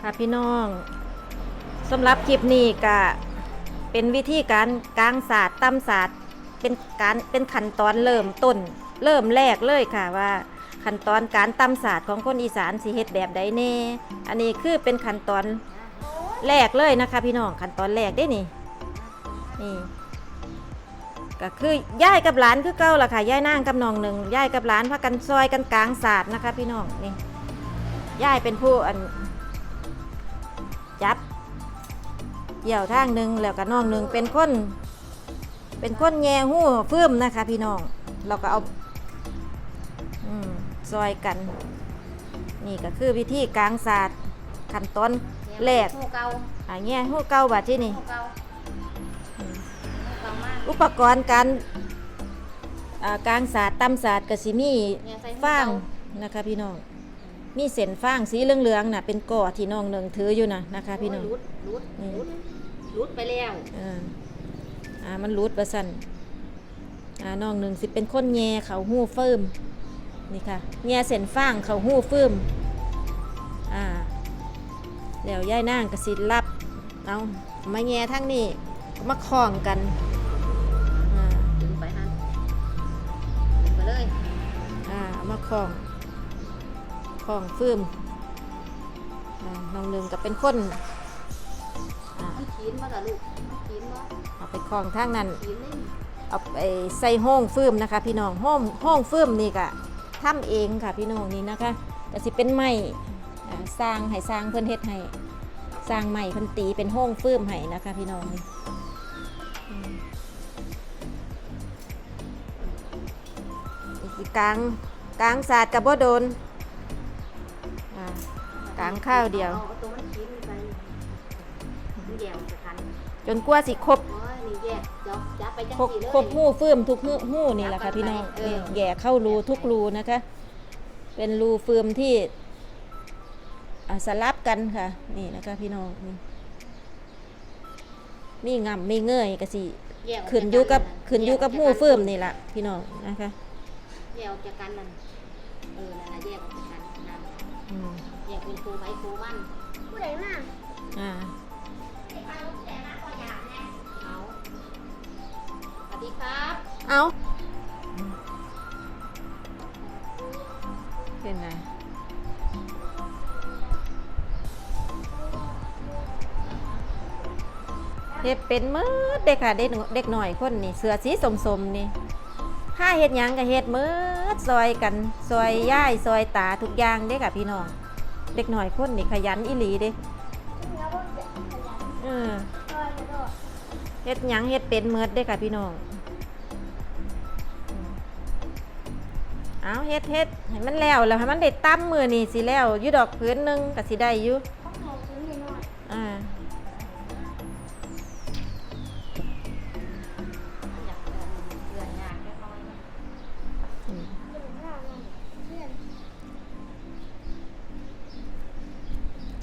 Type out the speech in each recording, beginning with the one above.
ค่ะพี่น้องสำหรับคลิปนี้ก็เป็นวิธีการกลางศาสตร์ตำศาสตร์เป็นการเป็นขั้นตอนเริ่มต้น เริ่มแรกเลยค่ะว่าขั้นตอนการตำศาสตร์ของคนอีสานสิเฮ็ดแบบใดแน่ อันนี้คือเป็นขั้นตอนแรกเลยนะคะ พี่น้องขั้นตอนแรกได้นี่นี่ก็คือย่ายกับหลานคือเก่าล่ะค่ะย่ายนางกับน้องหนึ่งย่ายกับหลานพากันซอยกันกลางศาสตร์นะคะ พี่น้องนี่ย่ายเป็นผู้อัน จับเกี่ยวทางหนึ่งแล้วก็น้องหนึ่งเป็นคน เป็นคนแง่หู้ฟื้มนะคะ พี่น้องเราก็เอาอืมซอยกัน นี่ก็คือวิธีกลางศาสตร์ขั้นตอนแรกหูเก่าอ่าแง่หู้เก่าบาดที่นี่หูเก่าอืมหูเก่ามากอุปกรณ์การอ่ากลางศาสตร์ตำศาสตร์กสิมีเนี่ยใส่หูฟางเก่นะคะพี่น้อง มีเส้นฟางสีเหลืองๆน่ะเป็นก่อที่น้องหนึ่งถืออยู่นะนะคะ พี่น้องรุดรุดนี่รุดรุดไปแล้วอ่าอ่ามันรูดประสันอ่าน้องหนึ่งสิเป็นคนแง่เขาหู้เฟิ่มนี่ค่ะแง่เส้นฟางเขาหู้เฟิ่มอ่าแล้วย่ายนางกสิรับเอามาแง่ทั้งนี้มาคล้องกันอ่าดึงไปฮันดึงไปเลยอ่าเอามาคล้อง คล้องเฟิ่มอ่าน้องหนึ่งก็เป็นคนอ่ามันขีนมากับลูกมันขีนมาเอาไปคล้องทางนั้นขีนนี่เอาไปใส่ห้องฟืมนะคะ พี่น้องห้องห้องฟืมนี่ก็ทำเองค่ะพี่น้องนี่นะคะแต่สิเป็นไม้อ่าสร้างให้สร้างเพื่อนเฮ็ดให้สร้างไม้เพิ่นตีเป็นห้องฟืมให้นะคะ พี่น้องนี่อืมอีกสิกลางกลางศาสตร์กับบ่โดนอ่ากลางข้าวเดียว อาอาตัวมันขีนไปมันแยกจะคันจนกว่าสิครบโอ้ยนี่แยกจับจับไปจังครบสีเลย ครบหู้ฟืมทุกหู้หู้นี่แหละค่ะพี่น้องเออ นี่แย่เข้ารูทุกรูนะคะ เป็นรูฟืมที่อ่าสลับกันค่ะ นี่นะคะพี่น้องนี่มีงำมีเงยกะสิแยกออกขึ้นอยู่กับจากขึ้นอยู่กับแหู้ฟืมนี่แหละพี่น้องนะคะแยกออกจากกันนั่นเออนั่นน่ะแยกออกจากกันนั่นอืม แยกเป็นครูไว้ครูมันผู้ใดมาอ่าเอาสวัสดีครับเอาเป็นไงเฮ็ดเป็นมืดเด็กค่ะเด็กเด็กหน่อยคนนี่เสือสีสมๆนี่ถ้าเฮ็ดหยังก็เฮ็ดมืดซอยกันซอยย่ายซอยตาทุกอย่างเด้ค่ะพี่น้อง เด็กหน่อยคนนี่ขยันอีหลีเด้เออซอเฮ็ดหยังเฮ็ดเป็นเมืดได้ค่ะพี่น้องเอาเฮ็ดเฮ็ดให้มันแล้วแล้วให้มันได้ตั้มมือนี่สิแล้วอยู่ดอกพื้นหนึงก็สิได้อยู่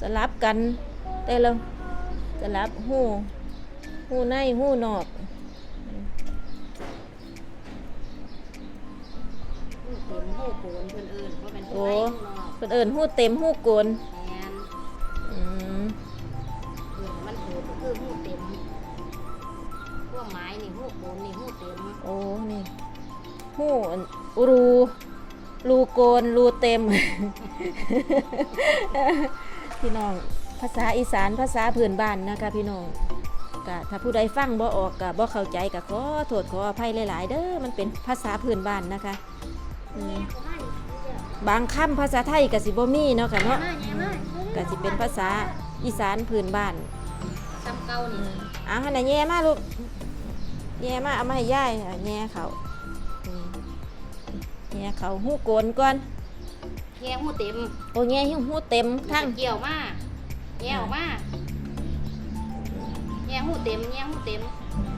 สลับกันได้แล้วสลับหูหูในหูนอกหูเต็มหูโกนเพิ่นเอิญเพราะเป็นผู้โอ้ไอ้หูนอกเพิ่นเอิ้นหูเต็มหูโกนแมนอืมเออมันโหดก็คือหูเต็มพวกไม้นี่หูโกนนี่หูเต็มโอ้นี่หูอันรูรูโกนรูเต็ม พี่น้อง ภาษาอีสานภาษาพื้นบ้านนะคะพี่น้องกะถ้าผู้ใดฟังบ่ออกกะบ่เข้าใจกะขอโทษขออภัยหลาย ๆ เด้อมันเป็นภาษาพื้นบ้านนะคะอืมเขามาดิเดี๋ยวบางคำภาษาไทยกะสิบ่มีเนาะค่ะเนาะมาเนี่ยมากะสิเป็นภาษาอีสานพื้นบ้านซ้ำเก่านี่เอ้าหั่นน่ะแย่มาลูกแย่มาเอามาให้ยายอะแย่เขาอืมแย่เขาหูโกนก่อน แง่หูเต็มโอ้แย่หูเต็มทั้งเกี่ยวมาแง่ออกมาแง่หูเต็มแง่หูเต็ม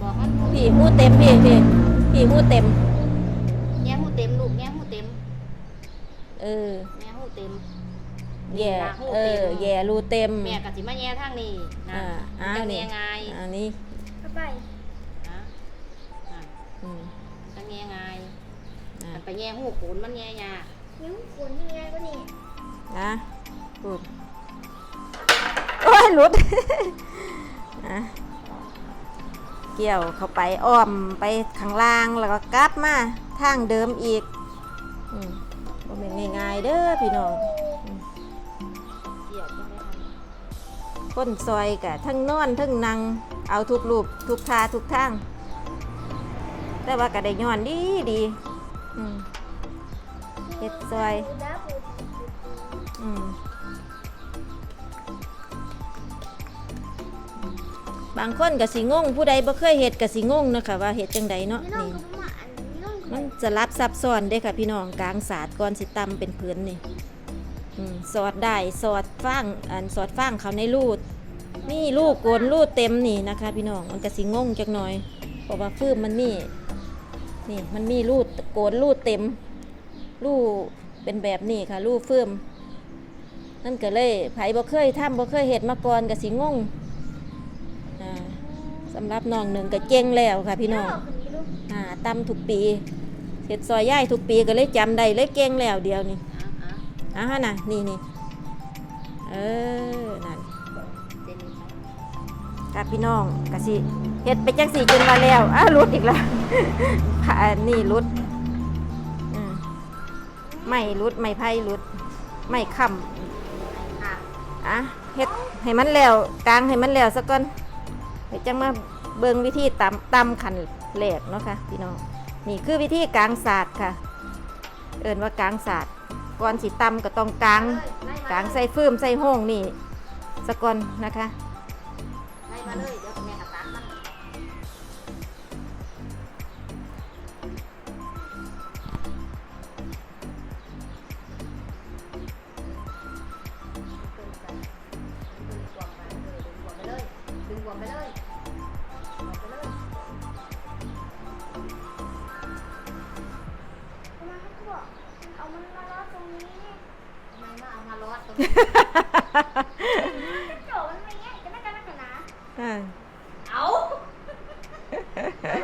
บอกมันพี่หูเต็มพี่พี่พี่หูเต็มแง่หูเต็มลูกแง่หูเต็ม เออแง่หูเต็มแย่หน้าหูเอเต็อมแย่รูเต็มแม่กะสิมาแย่ทางนี้นะอ่าอ้าวจะนี่แง่ไงายอันนี้เข้าไปนะอะอืมจะแง่ไงายอะมันไปแง่หูโขนมันแง่ยาก นิ้วขนยังไงก็นี่นะพูดหลุด อะเกี่ยวเข้าไปอ้อมไปข้างล่างแล้วก็กลับมาทางเดิมอีกอืมบ่แม่นง่ายๆเด้อพี่น้องเกี่ยวใช่ไหมคะคนซอยกะทั้งนอนทั้งนั่งเอาทุกรูปทุกทาทุกทาง แต่ว่าก็ได้ย้อนดีดีอืม เฮ็ดซอยบเบิลอืมบางคนก็สิงงผู้ใดบ่เคยเฮ็ดก็สิงงนะคะว่าเฮ็ดจังใดเนาะนี่มันจะรับซับซ้อนเด้ค่ะพี่น้องกลางศาสตร์ก่อนสิตำเป็นผืนนี่สอดได้สอดฟางอันสอดฟางเขาในรูดนี่ลูกโกนรูดเต็มนี่นะคะ พี่น้องมันก็สิงงจักหน่อยเพราะว่าฟืมมันมีนี่มันมีรูดโกนรูดเต็ม รูเป็นแบบนี้ค่ะ รูดฟืมนั่นก็เลยไผบ่เคยทำบ่เคยเฮ็ดมาก่อนก็สิงงสำหรับน้องหนึ่งก็เก่งแล้วค่ะพี่น้องคนนี้ลูกอ่าตำทุกปีเห็ดซอยย่ายทุกปีก็เลยจำได้เลยเก่งแล้วเดียวนี่อะอะอะฮะน่ะนี่นี่เออนั่นค่ะกับพี่น้องกะสิเห็ดไปจังสี่จนมาแล้วอ้าวรุดอีกแล้วผ่านี่รุด ไม่รุดไม่ไพ่รุดไม่ค่ค่ะำอะเห็ดให้มันแล้วกลางให้มันแล้วสักก่อนเดี๋ยวจังมาเบิ่งวิธีตำตำขันแหลกเนาะค่ะพี่น้องนี่คือวิธีกลางศาสตร์ค่ะ เอินว่ากลางศาสตร์ก่อนสิตำก็ต้องกลางกลางใส่ฟืมใส่ห้องนี่สะก่อนนะคะ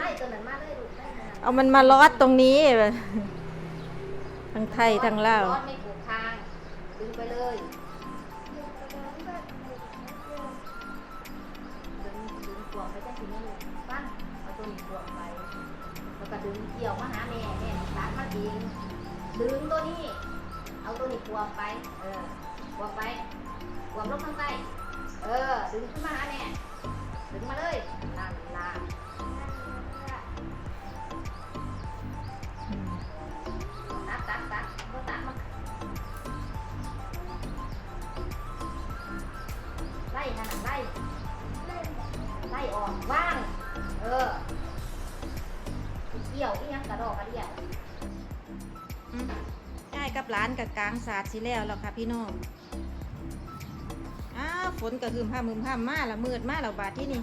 ไล่ตัวนั้นมาเลยลูกไล่ตัวนั้นเอามันมาลอดตรงนี้ทั้งไทยทั้งลาวรอดไม่ถูกทางดึงไปเลยดึงดึงขวบไปจังสิแม่ลูกปั้นเอาตัวนี้ขวบไปแล้วก็ดึงเกี่ยวมาหาแม่แม่ตัดมาเองดึงตัวนี้ เอาตัวนี้ขวบไป เออขวบไปขวบลงข้างใต้เออ ดึงขึ้นมาหาแม่ดึงมาเลยนั่นล่ะตั ล่ไล่ออกว่าง เออเกี่ยวอีหยังกระดอกกระเดี่ยวอืมยายกับหลานกับกลางศาสตร์สิแล้วแล้วค่ะพี่น้องอ้าวฝนก็คือผ้ามือผ้ามาละมืดมาแล้วบาดที่นี่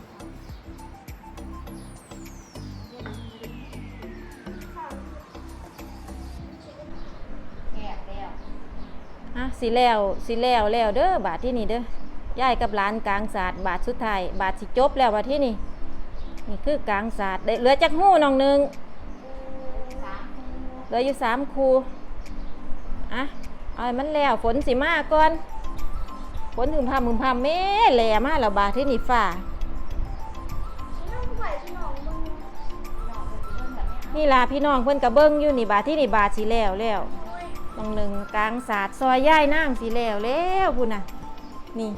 แอบแล้วอะสิแล้วสิแล้วแล้วเด้อบาดที่นี่เด้อ ยายกับหลานกลางศาสตร์บาดสุดท้ายบาดสิจบแล้วบาดที่นี่นี่คือกลางศาสตร์ได้เหลือจักหู้น้องหนึ่งเหลืออยู่สามคูอะเอาให้มันแล้วฝนสิมาก่อนฝนถึงพามึงพามแม่แหล่มาแล้วบาดที่นี่ฝ่านี่ล่ะพี่น้องเพิ่นกระเบิ้งอยู่นี่บาทที่นี่บาทสีแล้วแล้วตรงหนึ่งกลางศาสตร์ซอยย่ายนั่งสีแล้วแล้วพุ่นน่ะนี่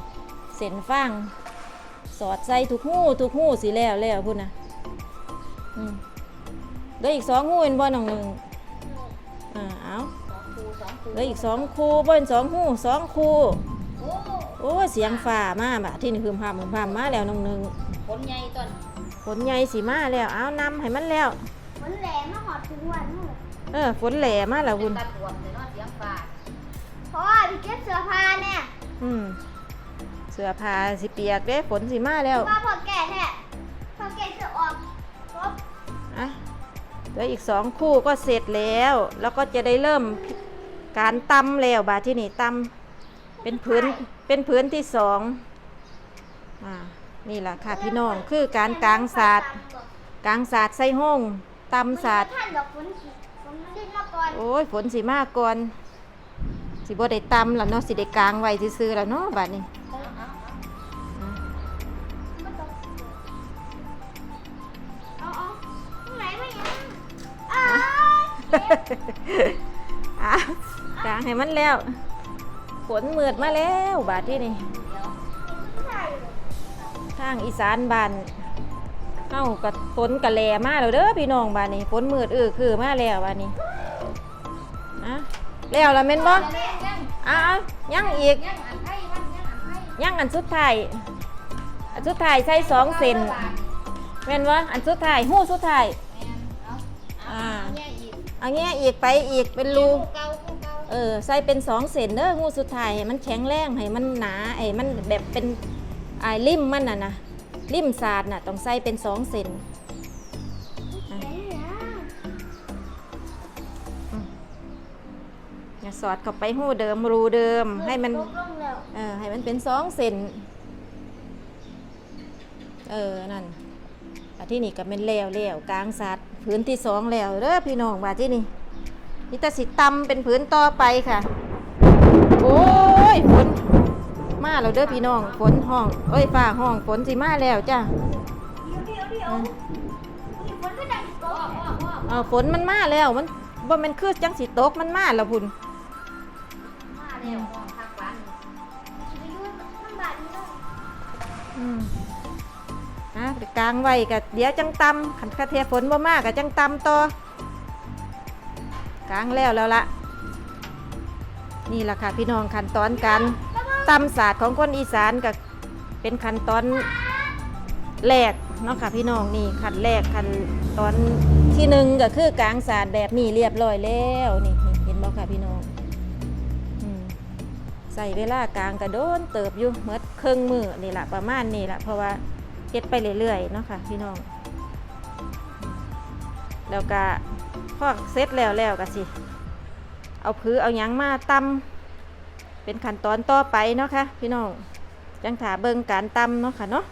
เส้นฟางสอดใส่ทุกหูทุกหูสีแล้วแล้วพุ่นน่ะอืมเหลืออีกสองหูเป็นบ่น้องหนึ่งอ่าเอาสองคูสองคูเหลืออีกสองคูบ่เป็นสองหูสองคูโอ้โอ้ยเสียงฝ่ามาบาทที่นี่คือพามคือพามมาแล้วน้องหนึ่งผลใหญ่ต้นฝนใหญ่สีมาแล้วเอานำให้มันแล้วมันแหลมมาหอดถึงวันนู่นเออฝนแหล่มาแล้วเป็พุ่นนตาตวมเลยเนาะเสียงฟ้าเพราะว่าพี่เก็บเสื้อผ้าเนี่ยอืม เสื้อผ้าสิเปียกเด้ฝนสิมาแล้วว่าพอแก่แท้พอแก่เสื้อออกครบอะเหลืออีกสองคู่ก็เสร็จแล้ว แล้วก็จะได้เริ่มการตำแล้วบาดที่นี่ตำเป็นพื้นเป็นพื้นที่สองอ่านี่แหละค่ะพี่น้องคือการกลางศาสตร์กลางศาสตร์ใส่ห้องตำศาสตร์ท่านดอกฝนสิฝนมันดิ้นมาก่อนโอ้ยฝนสิมาก่อนสิบ่ได้ตำแล้วเนาะสิได้กลางไว้ซื่อๆแล้วเนาะบาดนี้ อะกลางให้มันแล้ว ฝนมืดมาแล้วบาดที่นี่ทางอีสานบ้านเอ้ากับฝนกะแลมาแล้วเด้อพี่น้องบ้านนี้ฝนมืดเออคือมาแล้วบ้านนี้อะแล้วละแม่นบ่อ้าวยังอีกยังอันไทยท่างอันไทยยังอันสุดท้ายอันสุดท้ายใส่สองเซนแม่นบ่อันสุดท้ายหู้สุดท้าย เอาเงี้ยอีกไปอีกเป็นรูเกาเกาเออใส่เป็นสองเซนเด้องูสุดท้ายให้มันแข็งแรงให้มันหนาไอ้มันแบบเป็นไอ้ริมมันน่ะนะริมสาดน่ะต้องใส่เป็นสองเซนไหนอ่ย่าสอดเข้าไปหูเดิมรูเดิมให้มันเออให้มันเป็นสองเซนเออนั่นที่นี่ก็เป็นแล้วแล้วกลางสาด พื้นที่สองแล้วเด้อพี่น้องว่าที่นี่นี่แต่สิตำเป็นพื้นต่อไปค่ะ โอ้ยฝนมาแล้วเด้อพี่น้องฝนห้องเอ้ยฟ้าห้องฝนสิมาแล้วจ้ะเดี๋ยวเดี๋ยวเดี๋ยวนี่ฝนก็ดังตพ่อกพ่อพ่อเออฝนมันมาแล้วมันบ่แมันคือจังสิตกมันมาแล้วพุ่นมาแล้วห้องพักวันไปดูข้างบ้านนี่เนะกลางไว้ก็เดี๋ยวจังตำขันคาเทฝนบ่มากก็จังตำต่อกลางแล้วแล้วละนี่แหละค่ะพี่น้องขั้นตอนการตำศาสตร์ของคนอีสานก็เป็นขั้นตอนแรกเนาะค่ะพี่น้องนี่ขั้นแรกขั้นตอนที่หนึ่งก็คือกลางศาสตร์แบบนี้เรียบร้อยแล้วนี่นี่เห็นบ่ค่ะพี่น้องใส่เวลากลางกระโดนเติบอยู่เมื่อครึ่งมือนี่แหละประมาณนี่แหละเพราะว่า เฮ็ดไปเรื่อยๆเนาะค่ะพี่น้อง แล้วก็พอเสร็จแล้วแล้วก็สิ เอาผือเอาหยังมาตำเป็นขั้นตอนต่อไปเนาะค่ะพี่น้อง จังถาเบิ่งการตำเนาะค่ะเนาะ